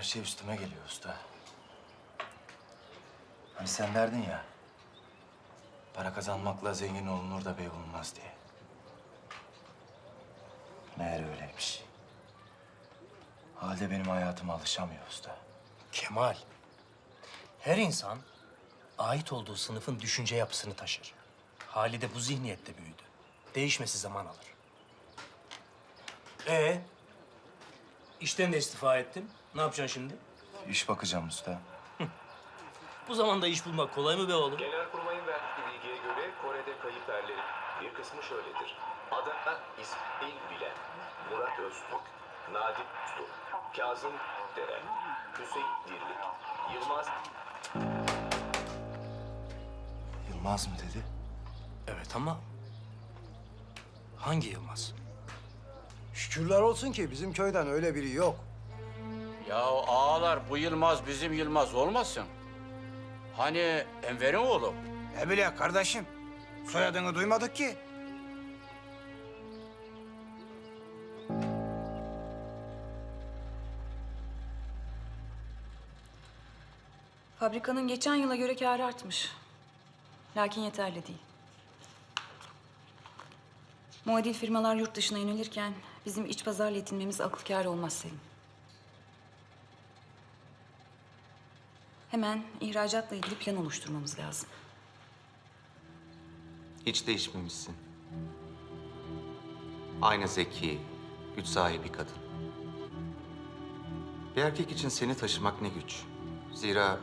Her şey üstüme geliyor usta. Hani sen derdin ya. Para kazanmakla zengin olunur da bey olunmaz diye. Meğer öyleymiş. Halde benim hayatıma alışamıyor usta. Kemal, her insan ait olduğu sınıfın düşünce yapısını taşır. Halide bu zihniyette büyüdü. Değişmesi zaman alır. Ee, işten de istifa ettin. Ne yapacaksın şimdi? İş bakacağım usta. Bu zamanda iş bulmak kolay mı be oğlum? Genelkurmay'ın verdiği bilgiye göre Kore'de kayıp erlerin bir kısmı şöyledir. Adana İsmail Bilen, Murat Öztürk, Nadir Uslu, Kazım Deren, Hüseyin Dirlik, Yılmaz Yılmaz mı dedi? Evet ama hangi Yılmaz? Şükürler olsun ki bizim köyden öyle biri yok. Ya ağalar bu Yılmaz bizim Yılmaz olmasın? Hani Enver'in oğlu? Ne bile kardeşim. Soyadını duymadık ki. Fabrikanın geçen yıla göre kârı artmış. Lakin yeterli değil. Muadil firmalar yurt dışına yönelirken bizim iç pazarla yetinmemiz akıl kârı olmaz Selim. Hemen ihracatla ilgili plan oluşturmamız lazım. Hiç değişmemişsin. Aynı zeki, güç sahibi kadın. Bir erkek için seni taşımak ne güç. Zira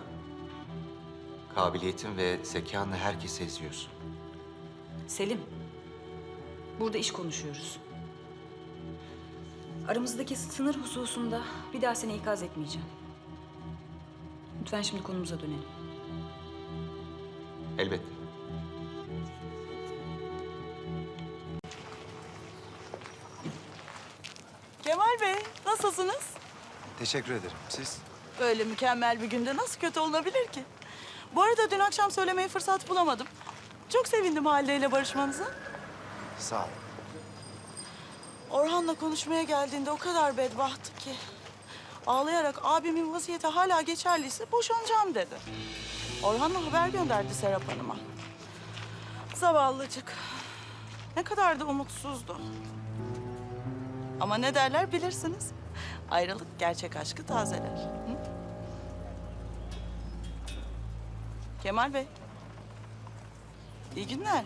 kabiliyetin ve zekanla herkesi eziyorsun. Selim, burada iş konuşuyoruz. Aramızdaki sınır hususunda bir daha seni ikaz etmeyeceğim. Lütfen şimdi konumuza dönelim. Elbette. Kemal Bey, nasılsınız? Teşekkür ederim. Siz? Böyle mükemmel bir günde nasıl kötü olunabilir ki? Bu arada dün akşam söylemeye fırsat bulamadım. Çok sevindim Halide ile barışmanıza. Sağ ol. Orhan'la konuşmaya geldiğinde o kadar bedbahtı ki. Ağlayarak abimin vaziyeti hala geçerliyse boşanacağım dedi. Orhan'la haber gönderdi Serap Hanım'a. Zavallıcık. Ne kadar da umutsuzdu. Ama ne derler bilirsiniz. Ayrılık gerçek aşkı tazeler. Hı? Kemal Bey. İyi günler.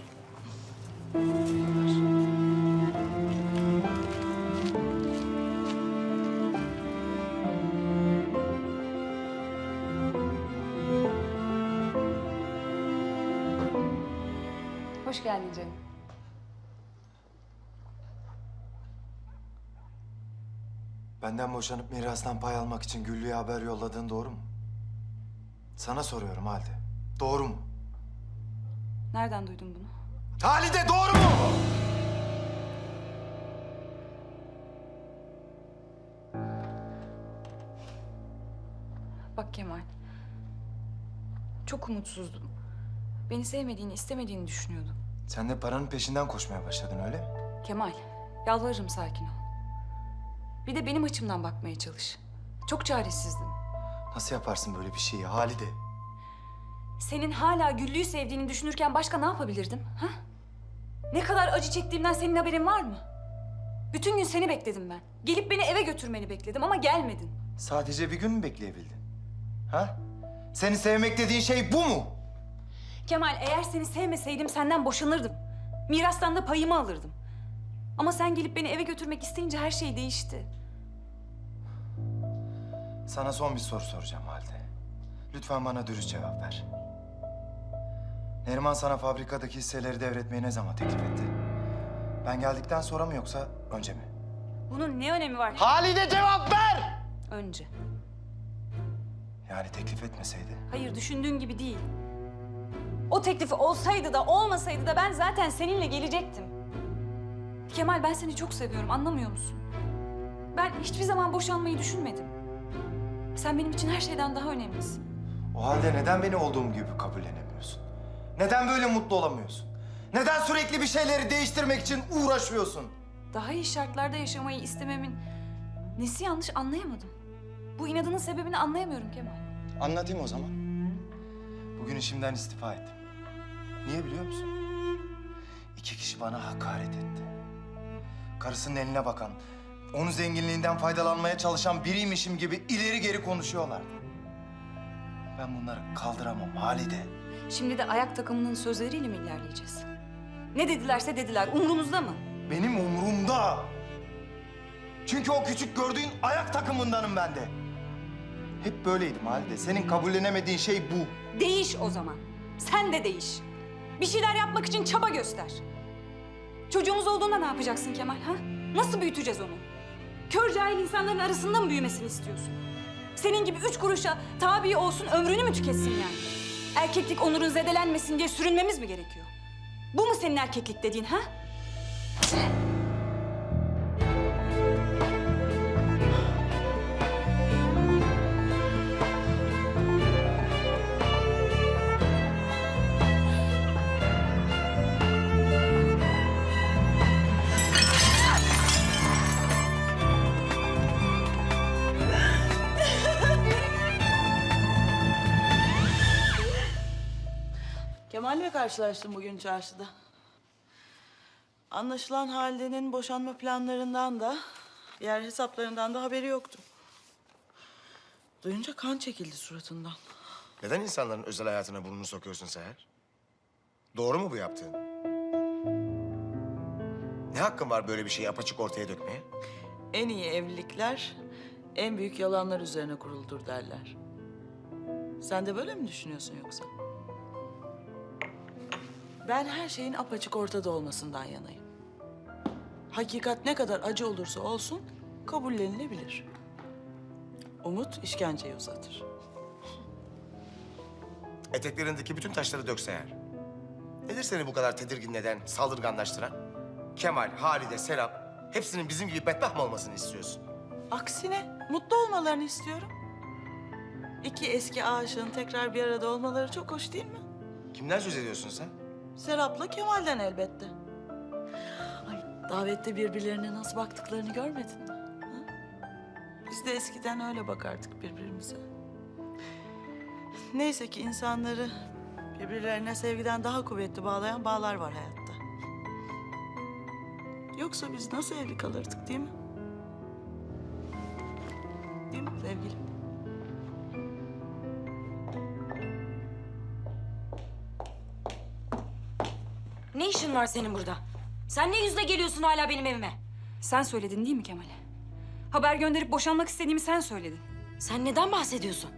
Hoş geldin canım. Benden boşanıp mirastan pay almak için Güllü'ye haber yolladığın doğru mu? Sana soruyorum Halide. Doğru mu? Nereden duydun bunu? Halide doğru mu? Bak Kemal. Çok umutsuzdum. Beni sevmediğini, istemediğini düşünüyordum. Sen de paranın peşinden koşmaya başladın öyle mi? Kemal, yalvarırım sakin ol. Bir de benim açımdan bakmaya çalış. Çok çaresizdim. Nasıl yaparsın böyle bir şeyi Halide? Senin hala Güllü'yü sevdiğini düşünürken başka ne yapabilirdim? Ha? Ne kadar acı çektiğimden senin haberin var mı? Bütün gün seni bekledim ben. Gelip beni eve götürmeni bekledim ama gelmedin. Sadece bir gün mü bekleyebildin? Ha? Seni sevmek dediğin şey bu mu? Kemal eğer seni sevmeseydim senden boşanırdım. Mirastan da payımı alırdım. Ama sen gelip beni eve götürmek isteyince her şey değişti. Sana son bir soru soracağım Halide. Lütfen bana dürüst cevap ver. Neriman sana fabrikadaki hisseleri devretmeyi ne zaman teklif etti? Ben geldikten sonra mı yoksa önce mi? Bunun ne önemi var? Halide cevap ver! Önce. Yani teklif etmeseydi. Hayır düşündüğün gibi değil. O teklifi olsaydı da olmasaydı da ben zaten seninle gelecektim. Kemal ben seni çok seviyorum anlamıyor musun? Ben hiçbir zaman boşanmayı düşünmedim. Sen benim için her şeyden daha önemlisin. O halde neden beni olduğum gibi kabullenemiyorsun? Neden böyle mutlu olamıyorsun? Neden sürekli bir şeyleri değiştirmek için uğraşıyorsun? Daha iyi şartlarda yaşamayı istememin nesi yanlış anlayamadım. Bu inadının sebebini anlayamıyorum Kemal. Anlatayım o zaman. Bugün işimden istifa ettim. Niye biliyor musun? İki kişi bana hakaret etti. Karısının eline bakan, onun zenginliğinden faydalanmaya çalışan biriymişim gibi ileri geri konuşuyorlar. Ben bunları kaldıramam Halide. Şimdi de ayak takımının sözleriyle mi ilerleyeceğiz? Ne dedilerse dediler. Umrunuzda mı? Benim umurumda. Çünkü o küçük gördüğün ayak takımındanım ben de. Hep böyleydim Halide. Senin kabullenemediğin şey bu. Değiş o zaman. Sen de değiş. Bir şeyler yapmak için çaba göster. Çocuğumuz olduğunda ne yapacaksın Kemal ha? Nasıl büyüteceğiz onu? Kör cahil insanların arasında mı büyümesini istiyorsun? Senin gibi üç kuruşa tabi olsun ömrünü mü tüketsin yani? Erkeklik onurun zedelenmesin diye sürünmemiz mi gerekiyor? Bu mu senin erkeklik dediğin ha? Kemal'le karşılaştım bugün çarşıda. Anlaşılan Halide'nin boşanma planlarından da, diğer hesaplarından da haberi yoktu. Duyunca kan çekildi suratından. Neden insanların özel hayatına burnunu sokuyorsun Seher? Doğru mu bu yaptığın? Ne hakkın var böyle bir şeyi apaçık ortaya dökmeye? En iyi evlilikler en büyük yalanlar üzerine kuruludur derler. Sen de böyle mi düşünüyorsun yoksa? Ben her şeyin apaçık ortada olmasından yanayım. Hakikat ne kadar acı olursa olsun kabullenilebilir. Umut işkenceyi uzatır. Eteklerindeki bütün taşları dök Seher. Nedir seni bu kadar tedirgin eden, saldırganlaştıran? Kemal, Halide, Serap hepsinin bizim gibi bedbaht mı olmasını istiyorsun? Aksine mutlu olmalarını istiyorum. İki eski aşığın tekrar bir arada olmaları çok hoş değil mi? Kimden söz ediyorsun sen? Serap'la Kemal'den elbette. Ay davette birbirlerine nasıl baktıklarını görmedin mi? ha? Biz de eskiden öyle bakardık birbirimize. Neyse ki insanları birbirlerine sevgiden daha kuvvetli bağlayan bağlar var hayatta. Yoksa biz nasıl evli kalırdık değil mi? Değil mi sevgilim? Ne işin var senin burada? Sen ne yüzle geliyorsun hala benim evime? Sen söyledin değil mi Kemal'e? Haber gönderip boşanmak istediğimi sen söyledin. Sen neden bahsediyorsun?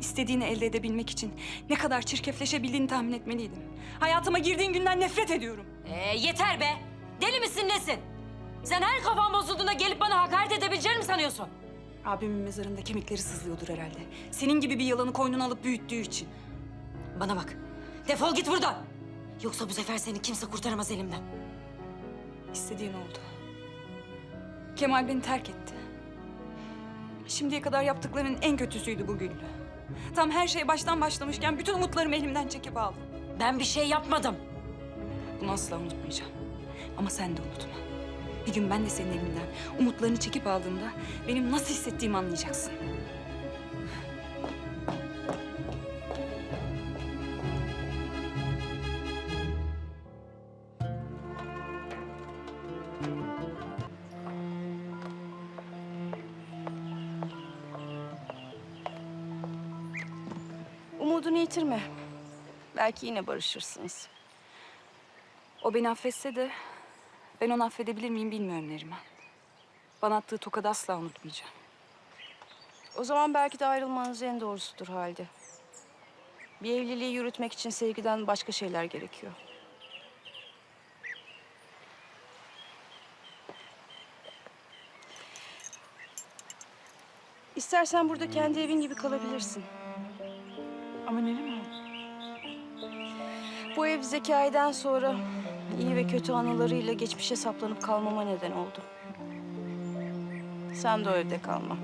İstediğini elde edebilmek için ne kadar çirkefleşebildiğini tahmin etmeliydim. Hayatıma girdiğin günden nefret ediyorum. Ee, yeter be! Deli misin nesin? Sen her kafan bozulduğunda gelip bana hakaret edebileceğini mi sanıyorsun? Abimin mezarında kemikleri sızlıyordur herhalde. Senin gibi bir yalanı koynuna alıp büyüttüğü için. Bana bak. Defol git buradan. Yoksa bu sefer seni kimse kurtaramaz elimden. İstediğin oldu. Kemal beni terk etti. Şimdiye kadar yaptıklarının en kötüsüydü bu Güllü. Tam her şey baştan başlamışken bütün umutlarımı elimden çekip aldı. Ben bir şey yapmadım. Bunu asla unutmayacağım. Ama sen de unutma. Bir gün ben de senin elinden umutlarını çekip aldığımda benim nasıl hissettiğimi anlayacaksın. Yitirme. Belki yine barışırsınız. O beni affetse de ben onu affedebilir miyim bilmiyorum Neriman. Bana attığı tokadı asla unutmayacağım. O zaman belki de ayrılmanız en doğrusudur halde. Bir evliliği yürütmek için sevgiden başka şeyler gerekiyor. İstersen burada kendi evin gibi kalabilirsin. Ama Neriman. Bu ev Zekai'den sonra iyi ve kötü anılarıyla geçmişe saplanıp kalmama neden oldu. Sen de o evde kalma.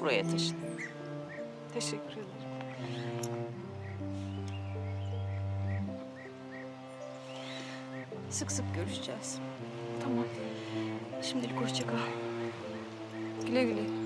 Buraya taşın. Teşekkür ederim. Sık sık görüşeceğiz. Tamam. Şimdilik hoşça kal. Güle güle.